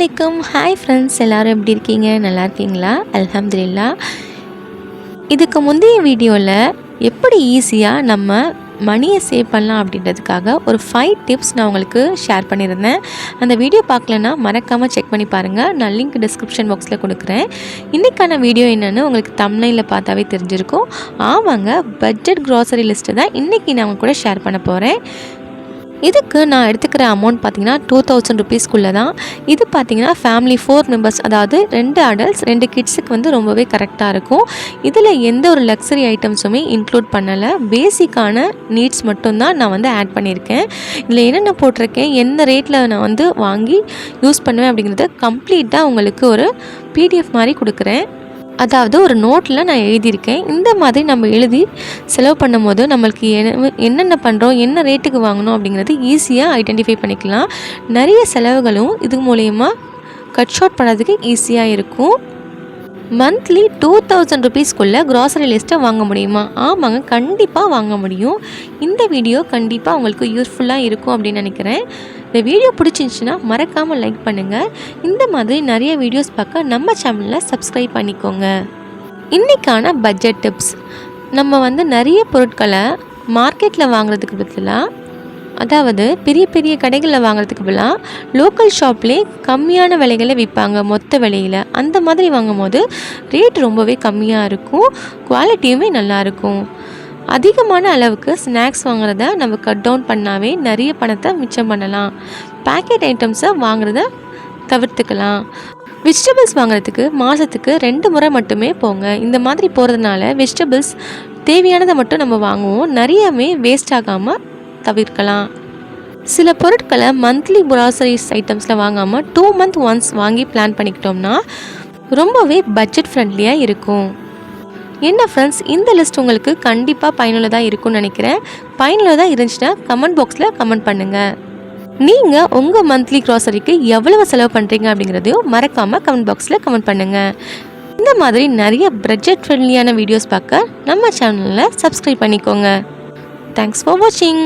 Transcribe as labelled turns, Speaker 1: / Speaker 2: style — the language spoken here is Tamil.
Speaker 1: அலைக்கும் ஹாய் ஃப்ரெண்ட்ஸ் எல்லோரும் எப்படி இருக்கீங்க நல்லா இருக்கீங்களா அலமதுல்லா இதுக்கு முந்தைய வீடியோவில் எப்படி ஈஸியாக நம்ம மணியை சேவ் பண்ணலாம் அப்படின்றதுக்காக ஒரு ஃபைவ் டிப்ஸ் நான் உங்களுக்கு ஷேர் பண்ணியிருந்தேன் அந்த வீடியோ பார்க்கலன்னா மறக்காமல் செக் பண்ணி பாருங்கள் நான் லிங்க் டிஸ்கிரிப்ஷன் பாக்ஸில் கொடுக்குறேன் இன்றைக்கான வீடியோ என்னென்னு உங்களுக்கு தமிழில் பார்த்தாவே தெரிஞ்சிருக்கும் ஆமாங்க பட்ஜெட் க்ராசரி லிஸ்ட்டு தான் இன்றைக்கி நான் கூட ஷேர் பண்ண போகிறேன் இதுக்கு நான் எடுத்துக்கிற அமௌண்ட் பார்த்தீங்கன்னா டூ தௌசண்ட் ருபீஸ்க்குள்ளே தான் இது பார்த்திங்கன்னா ஃபேமிலி ஃபோர் மெம்பர்ஸ் அதாவது ரெண்டு அடல்ட்ஸ் ரெண்டு கிட்ஸுக்கு வந்து ரொம்பவே கரெக்டாக இருக்கும் இதில் எந்த ஒரு லக்ஸரி ஐட்டம்ஸுமே இன்க்ளூட் பண்ணலை பேசிக்கான நீட்ஸ் மட்டும்தான் நான் வந்து ஆட் பண்ணியிருக்கேன் இதில் என்னென்ன போட்டிருக்கேன் எந்த ரேட்டில் நான் வந்து வாங்கி யூஸ் பண்ணுவேன் அப்படிங்கிறத கம்ப்ளீட்டாக உங்களுக்கு ஒரு பிடிஎஃப் மாதிரி கொடுக்குறேன் அதாவது ஒரு நோட்டில் நான் எழுதியிருக்கேன் இந்த மாதிரி நம்ம எழுதி செலவு பண்ணும் போது நம்மளுக்கு என்னென்ன பண்ணுறோம் என்ன ரேட்டுக்கு வாங்கணும் அப்படிங்கிறது ஈஸியாக ஐடென்டிஃபை பண்ணிக்கலாம் நிறைய செலவுகளும் இது மூலயமா கட் ஷார்ட் பண்ணுறதுக்கு ஈஸியாக இருக்கும் மந்த்லி டூ தௌசண்ட் ருபீஸ்க்குள்ளே க்ராசரி லிஸ்ட்டை வாங்க முடியுமா ஆமாங்க கண்டிப்பாக வாங்க முடியும் இந்த வீடியோ கண்டிப்பாக உங்களுக்கு யூஸ்ஃபுல்லாக இருக்கும் அப்படின்னு நினைக்கிறேன் இந்த வீடியோ பிடிச்சிருந்துச்சின்னா மறக்காமல் லைக் பண்ணுங்கள் இந்த மாதிரி நிறைய வீடியோஸ் பார்க்க நம்ம சேனலில் சப்ஸ்கிரைப் பண்ணிக்கோங்க இன்றைக்கான பட்ஜெட் டிப்ஸ் நம்ம வந்து நிறைய பொருட்களை மார்க்கெட்டில் வாங்குறதுக்கு பதிலாக அதாவது பெரிய பெரிய கடைகளில் வாங்குறதுக்கு பதிலாக லோக்கல் ஷாப்லேயே கம்மியான விலைகளை விற்பாங்க மொத்த விலையில் அந்த மாதிரி வாங்கும் போது ரேட் ரொம்பவே கம்மியாக இருக்கும் குவாலிட்டியுமே நல்லாயிருக்கும் அதிகமான அளவுக்கு ஸ்நாக்ஸ் வாங்குறத நம்ம கட் டவுன் பண்ணாவே நிறைய பணத்தை மிச்சம் பண்ணலாம் பேக்கெட் ஐட்டம்ஸை வாங்குறத தவிர்த்துக்கலாம் வெஜிடபிள்ஸ் வாங்குறதுக்கு மாதத்துக்கு ரெண்டு முறை மட்டுமே போங்க இந்த மாதிரி போகிறதுனால வெஜிடபிள்ஸ் தேவையானதை மட்டும் நம்ம வாங்குவோம் நிறையவே வேஸ்ட் ஆகாமல் தவிர்க்கலாம் சில பொருட்களை மந்த்லி ப்ராசரிஸ் ஐட்டம்ஸில் வாங்காமல் டூ மந்த் ஒன்ஸ் வாங்கி பிளான் பண்ணிக்கிட்டோம்னா ரொம்பவே பட்ஜெட் ஃப்ரெண்ட்லியாக இருக்கும் என்ன ஃப்ரெண்ட்ஸ் இந்த லிஸ்ட் உங்களுக்கு கண்டிப்பாக பயனுள்ளதாக இருக்கும்னு நினைக்கிறேன் பயனுள்ளதாக இருந்துச்சுன்னா கமெண்ட் பாக்ஸில் கமெண்ட் பண்ணுங்கள் நீங்கள் உங்கள் மந்த்லி க்ராசரிக்கு எவ்வளவு செலவு பண்ணுறீங்க அப்படிங்கிறதையும் மறக்காமல் கமெண்ட் பாக்ஸில் கமெண்ட் பண்ணுங்கள் இந்த மாதிரி நிறைய பட்ஜெட் ஃப்ரெண்ட்லியான வீடியோஸ் பார்க்க நம்ம சேனலில் சப்ஸ்கிரைப் பண்ணிக்கோங்க தேங்க்ஸ் ஃபார் வாட்சிங்